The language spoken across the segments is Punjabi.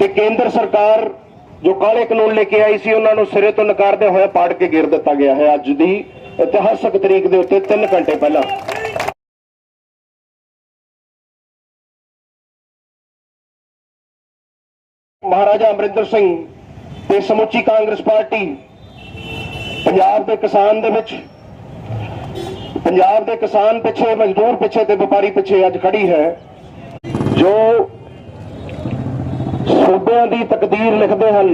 ਤੇ ਕੇਂਦਰ ਸਰਕਾਰ ਜੋ ਕਾਲੇ ਕਾਨੂੰਨ ਲੈ ਕੇ ਆਈ ਸੀ, ਉਹਨਾਂ ਨੂੰ ਸਿਰੇ ਤੋਂ ਨਕਾਰਦੇ ਹੋਏ ਪਾੜ ਕੇ ਗਿਰ ਦਿੱਤਾ ਗਿਆ ਹੈ ਅੱਜ ਦੀ ਇਤਿਹਾਸਕ ਤਰੀਕ ਦੇ ਉੱਤੇ 3 ਘੰਟੇ ਪਹਿਲਾਂ। ਮਹਾਰਾਜਾ ਅਮਰਿੰਦਰ ਸਿੰਘ ਤੇ ਸਮੁੱਚੀ ਕਾਂਗਰਸ ਪਾਰਟੀ ਪੰਜਾਬ ਦੇ ਕਿਸਾਨ ਦੇ ਵਿੱਚ, ਪੰਜਾਬ ਦੇ ਕਿਸਾਨ ਪਿੱਛੇ, ਮਜ਼ਦੂਰ ਪਿੱਛੇ ਤੇ ਵਪਾਰੀ ਪਿੱਛੇ ਅੱਜ ਖੜੀ ਹੈ, ਜੋ ਸੂਬਿਆਂ ਦੀ ਤਕਦੀਰ ਲਿਖਦੇ ਹਨ।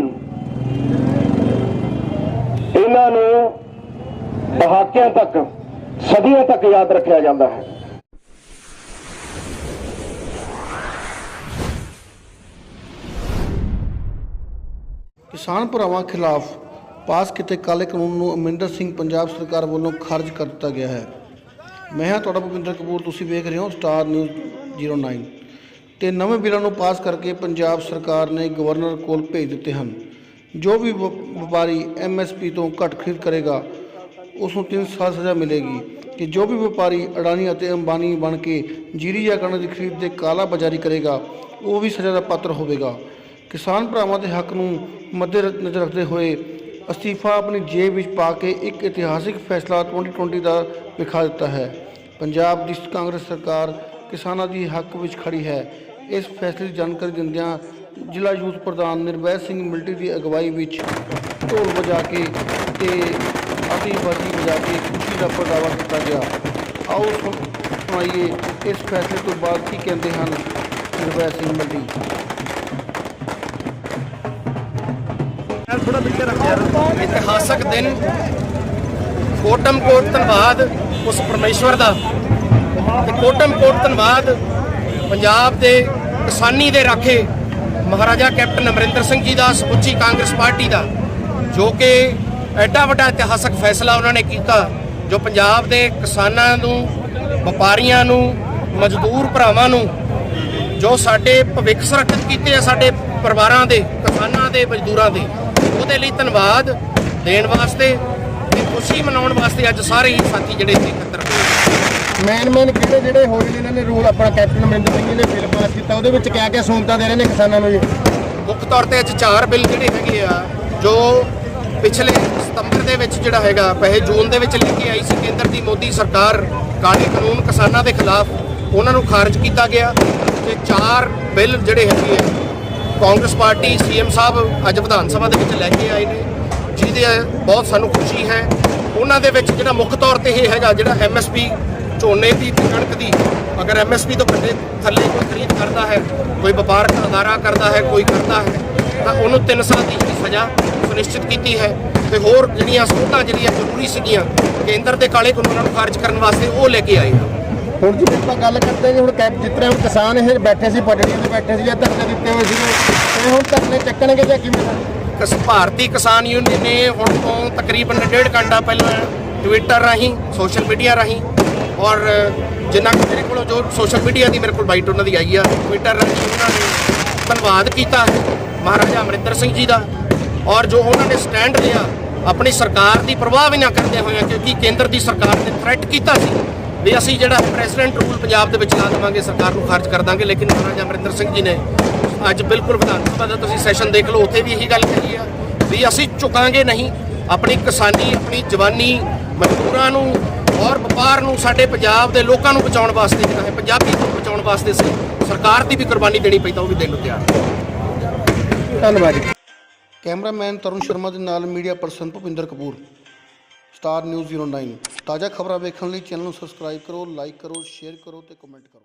ਇਹਨਾਂ ਨੂੰ ਦਹਾਕਿਆਂ ਤੱਕ, ਸਦੀਆਂ ਤੱਕ ਯਾਦ ਰੱਖਿਆ ਜਾਂਦਾ ਹੈ। ਕਿਸਾਨ ਭਰਾਵਾਂ ਖਿਲਾਫ ਪਾਸ ਕੀਤੇ ਕਾਲੇ ਕਾਨੂੰਨ ਨੂੰ ਅਮਰਿੰਦਰ ਸਿੰਘ ਪੰਜਾਬ ਸਰਕਾਰ ਵੱਲੋਂ ਖਾਰਜ ਕਰ ਦਿੱਤਾ ਗਿਆ ਹੈ। ਮੈਂ ਹਾਂ ਤੁਹਾਡਾ ਭੁਪਿੰਦਰ ਕਪੂਰ, ਤੁਸੀਂ ਵੇਖ ਰਹੇ ਹੋ ਸਟਾਰ ਨਿਊਜ਼ 09 ਤੇ ਨਵੇਂ ਬਿੱਲਾਂ ਨੂੰ ਪਾਸ ਕਰਕੇ ਪੰਜਾਬ ਸਰਕਾਰ ਨੇ ਗਵਰਨਰ ਕੋਲ ਭੇਜ ਦਿੱਤੇ ਹਨ। ਜੋ ਵੀ ਵ- ਵਪਾਰੀ ਐਮਐਸਪੀ ਤੋਂ ਘੱਟ ਖਰੀਦ ਕਰੇਗਾ ਉਸ ਨੂੰ 3 ਸਾਲ ਸਜ਼ਾ ਮਿਲੇਗੀ ਕਿ ਜੋ ਵੀ ਵਪਾਰੀ ਅਡਾਨੀ ਅਤੇ ਅੰਬਾਨੀ ਬਣ ਕੇ ਜੀਰੀ ਜਾਂ ਕਣਕ ਦੀ ਖਰੀਦ ਦੇ ਕਾਲਾ ਬਾਜ਼ਾਰੀ ਕਰੇਗਾ, ਉਹ ਵੀ ਸਜ਼ਾ ਦਾ ਪਾਤਰ ਹੋਵੇਗਾ। ਕਿਸਾਨ ਭਰਾਵਾਂ ਦੇ ਹੱਕ ਨੂੰ ਮੱਦੇ ਨਜ਼ਰ ਰੱਖਦੇ ਹੋਏ ਅਸਤੀਫਾ ਆਪਣੀ ਜੇਬ ਵਿੱਚ ਪਾ ਕੇ ਇੱਕ ਇਤਿਹਾਸਿਕ ਫੈਸਲਾ 2020 ਦਾ ਵਿਖਾ ਦਿੱਤਾ ਹੈ। ਪੰਜਾਬ ਦੀ ਕਾਂਗਰਸ ਸਰਕਾਰ ਕਿਸਾਨਾਂ ਦੀ ਹੱਕ ਵਿੱਚ ਖੜੀ ਹੈ। ਇਸ ਫੈਸਲੇ ਦੀ ਜਾਣਕਾਰੀ ਦਿੰਦਿਆਂ ਜ਼ਿਲ੍ਹਾ ਯੂਥ ਪ੍ਰਧਾਨ ਨਿਰਵੈਰ ਸਿੰਘ ਮਿਲਟਰੀ ਦੀ ਅਗਵਾਈ ਵਿੱਚ ਢੋਲ ਵਜਾ ਕੇ ਤੇ ਆਤਿਸ਼ਬਾਜ਼ੀ ਵਜਾ ਕੇ ਖੁਸ਼ੀ ਦਾ ਪ੍ਰਗਟਾਵਾ ਕੀਤਾ ਗਿਆ। ਆਓ ਸੁਣ- ਸੁਣਾਈਏ ਇਸ ਫੈਸਲੇ ਤੋਂ ਬਾਅਦ ਕੀ ਕਹਿੰਦੇ ਹਨ ਨਿਰਵੈਰ ਸਿੰਘ ਮਿਲਟਰੀ। ਇਤਿਹਾਸਕ ਦਿਨ ਕੋਟਮ ਕੋਟ ਧੰਨਵਾਦ ਉਸ ਪਰਮੇਸ਼ਵਰ ਦਾ। ਕੋਟਮ ਕੋਟ ਧੰਨਵਾਦ ਪੰਜਾਬ ਦੇ ਕਿਸਾਨੀ ਦੇ ਰਾਖੇ ਮਹਾਰਾਜਾ ਕੈਪਟਨ ਅਮਰਿੰਦਰ ਸਿੰਘ ਜੀ ਦਾ ਸਮੁੱਚੀ ਕਾਂਗਰਸ ਪਾਰਟੀ ਦਾ, ਜੋ ਕਿ ਐਡਾ ਵੱਡਾ ਇਤਿਹਾਸਕ ਫੈਸਲਾ ਉਹਨਾਂ ਨੇ ਕੀਤਾ, ਜੋ ਪੰਜਾਬ ਦੇ ਕਿਸਾਨਾਂ ਨੂੰ, ਵਪਾਰੀਆਂ ਨੂੰ, ਮਜ਼ਦੂਰ ਭਰਾਵਾਂ ਨੂੰ, ਜੋ ਸਾਡੇ ਭਵਿੱਖ ਸੁਰੱਖਿਅਤ ਕੀਤੇ ਆ ਸਾਡੇ ਪਰਿਵਾਰਾਂ ਦੇ, ਕਿਸਾਨਾਂ ਦੇ, ਮਜ਼ਦੂਰਾਂ ਦੇ, ਉਹਦੇ ਲਈ ਧੰਨਵਾਦ ਦੇਣ ਵਾਸਤੇ ਤੇ ਖੁਸ਼ੀ ਮਨਾਉਣ ਵਾਸਤੇ ਅੱਜ ਸਾਰੇ ਹੀ ਸਾਥੀ ਜਿਹੜੇ ਇੱਥੇ ਇਕੱਤਰ ਮੈਨ ਮੈਨ ਕਿਹੜੇ ਜਿਹੜੇ ਹੋਏ ਨੇ, ਇਹਨਾਂ ਨੇ ਰੂਲ ਆਪਣਾ ਕੈਪਟਨ ਅਮਰਿੰਦਰ ਸਿੰਘ ਜੀ ਨੇ ਬਿੱਲ ਪਾਸ ਕੀਤਾ, ਉਹਦੇ ਵਿੱਚ ਕਿਆ ਕਿਆ ਸਹੂਲਤਾਂ ਦੇ ਰਹੇ ਨੇ ਕਿਸਾਨਾਂ ਨੂੰ ਜੀ? ਮੁੱਖ ਤੌਰ ਤੇ ਅੱਜ ਚਾਰ ਬਿੱਲ ਜਿਹੜੇ ਹੈਗੇ ਆ, ਜੋ ਪਿਛਲੇ ਸਤੰਬਰ ਦੇ ਵਿੱਚ ਜਿਹੜਾ ਹੈਗਾ, ਪਹਿਲੇ ਜੂਨ ਦੇ ਵਿੱਚ ਲੈ ਕੇ ਆਈ ਸੀ ਕੇਂਦਰ ਦੀ ਮੋਦੀ ਸਰਕਾਰ, ਕਾਲੇ ਕਾਨੂੰਨ ਕਿਸਾਨਾਂ ਦੇ ਖਿਲਾਫ ਉਹਨਾਂ ਨੂੰ ਖਾਰਜ ਕੀਤਾ ਗਿਆ ਤੇ ਚਾਰ ਬਿੱਲ ਜਿਹੜੇ ਹੈਗੇ ਆ, ਕਾਂਗਰਸ ਪਾਰਟੀ, ਸੀਐਮ ਸਾਹਿਬ ਅੱਜ ਵਿਧਾਨ ਸਭਾ ਦੇ ਵਿੱਚ ਲੈ ਕੇ ਆਏ ਨੇ, ਜਿਹਦੇ ਬਹੁਤ ਸਾਨੂੰ ਖੁਸ਼ੀ ਹੈ। ਉਹਨਾਂ ਦੇ ਵਿੱਚ ਜਿਹੜਾ ਮੁੱਖ ਤੌਰ ਤੇ ਇਹ ਹੈਗਾ, ਜਿਹੜਾ ਐਮਐਸਪੀ ਝੋਨੇ ਦੀ ਤੇ ਕਣਕ ਦੀ। ਅਗਰ ਐਮਐਸਪੀ ਤੋਂ ਘੱਟੇ ਥੱਲੇ ਕੋਈ ਖਰੀਦ ਕਰਦਾ ਹੈ ਕੋਈ ਵਪਾਰਕ ਅਦਾਰਾ ਕਰਦਾ ਹੈ ਕੋਈ ਕਰਦਾ ਹੈ ਤਾਂ ਉਹਨੂੰ 3 ਸਾਲ ਦੀ ਸਜ਼ਾ ਸੁਨਿਸ਼ਚਿਤ ਕੀਤੀ ਹੈ। ਤੇ ਹੋਰ ਜਿਹੜੀਆਂ ਸਹੂਲਤਾਂ ਜਿਹੜੀਆਂ ਜ਼ਰੂਰੀ ਸੀਗੀਆਂ ਕੇਂਦਰ ਦੇ ਕਾਲੇ ਕਾਨੂੰਨਾਂ ਨੂੰ ਖਾਰਜ ਕਰਨ ਵਾਸਤੇ ਉਹ ਲੈ ਕੇ ਆਏ ਹੁਣ ਜੀ ਆਪਾਂ ਗੱਲ ਕਰਦੇ ਜੀ ਹੁਣ ਕੈਪ ਜਿਸ ਤਰ੍ਹਾਂ ਹੁਣ ਕਿਸਾਨ ਇਹ ਬੈਠੇ ਸੀ ਪਟੜੀਆਂ ਤੇ ਬੈਠੇ ਸੀ ਜਾਂ ਧਰਨੇ ਦਿੱਤੇ ਹੋਏ ਸੀ ਇਹ ਹੁਣ ਧਰਨੇ ਚੱਕਣਗੇ ਜਾਂ ਕਿਵੇਂ? ਕਿਸ ਭਾਰਤੀ ਕਿਸਾਨ ਯੂਨੀਅਨ ਨੇ ਹੁਣ ਤੋਂ ਤਕਰੀਬਨ ਡੇਢ ਘੰਟਾ ਪਹਿਲਾਂ ਟਵਿੱਟਰ ਰਾਹੀਂ ਸੋਸ਼ਲ ਮੀਡੀਆ ਰਾਹੀਂ ਔਰ ਜਿੰਨਾ ਕੁ ਮੇਰੇ ਕੋਲ ਜੋ ਸੋਸ਼ਲ ਮੀਡੀਆ ਦੀ ਮੇਰੇ ਕੋਲ ਬਾਈਟ ਉਹਨਾਂ ਦੀ ਆਈ ਆ ਟਵਿੱਟਰ ਰਾਹੀਂ ਉਹਨਾਂ ਨੇ ਧੰਨਵਾਦ ਕੀਤਾ ਮਹਾਰਾਜਾ ਅਮਰਿੰਦਰ ਸਿੰਘ ਜੀ ਦਾ ਔਰ ਜੋ ਉਹਨਾਂ ਨੇ ਸਟੈਂਡ ਲਿਆ ਆਪਣੀ ਸਰਕਾਰ ਦੀ ਪਰਵਾਹ ਵੀ ਨਾ ਕਰਦੇ ਹੋਏ ਕਿਉਂਕਿ ਕੇਂਦਰ ਦੀ ਸਰਕਾਰ ਨੇ ਥ੍ਰੈਟ ਕੀਤਾ ਸੀ ਵੀ ਅਸੀਂ ਜਿਹੜਾ ਪ੍ਰੈਜ਼ੀਡੈਂਟ ਰੂਲ ਪੰਜਾਬ ਦੇ ਵਿੱਚ ਲਾ ਦੇਵਾਂਗੇ, ਸਰਕਾਰ ਨੂੰ ਖਾਰਜ ਕਰ ਦਾਂਗੇ, ਲੇਕਿਨ ਮਹਾਰਾਜਾ ਅਮਰਿੰਦਰ ਸਿੰਘ ਜੀ ਨੇ ਅੱਜ ਬਿਲਕੁਲ ਵਿਧਾਨ ਸਭਾ ਦਾ ਤੁਸੀਂ ਸੈਸ਼ਨ ਦੇਖ ਲਓ, ਉੱਥੇ ਵੀ ਇਹੀ ਗੱਲ ਕਹੀ ਆ ਵੀ ਅਸੀਂ ਝੁਕਾਂਗੇ ਨਹੀਂ, ਆਪਣੀ ਕਿਸਾਨੀ, ਆਪਣੀ ਜਵਾਨੀ ਮਜ਼ਦੂਰਾਂ ਨੂੰ ਔਰ ਵਪਾਰ ਨੂੰ ਸਾਡੇ ਪੰਜਾਬ ਦੇ ਲੋਕਾਂ ਨੂੰ ਬਚਾਉਣ ਵਾਸਤੇ ਜਿਹੜਾ ਹੈ ਪੰਜਾਬੀ ਨੂੰ ਬਚਾਉਣ ਵਾਸਤੇ ਸੀ ਸਰਕਾਰ ਦੀ ਵੀ ਕੁਰਬਾਨੀ ਦੇਣੀ ਪਈ ਤਾਂ ਉਹ ਵੀ ਦੇਣ ਨੂੰ ਤਿਆਰ। ਧੰਨਵਾਦ ਜੀ। ਕੈਮਰਾਮੈਨ ਤਰੁਣ ਸ਼ਰਮਾ ਦੇ ਨਾਲ media person Bhupinder Kapoor. Star News 09 ਤਾਜ਼ਾ ਖਬਰਾਂ ਵੇਖਣ ਲਈ ਚੈਨਲ ਨੂੰ ਸਬਸਕ੍ਰਾਈਬ ਕਰੋ ਲਾਈਕ ਕਰੋ ਸ਼ੇਅਰ ਕਰੋ ਤੇ ਕਮੈਂਟ ਕਰੋ।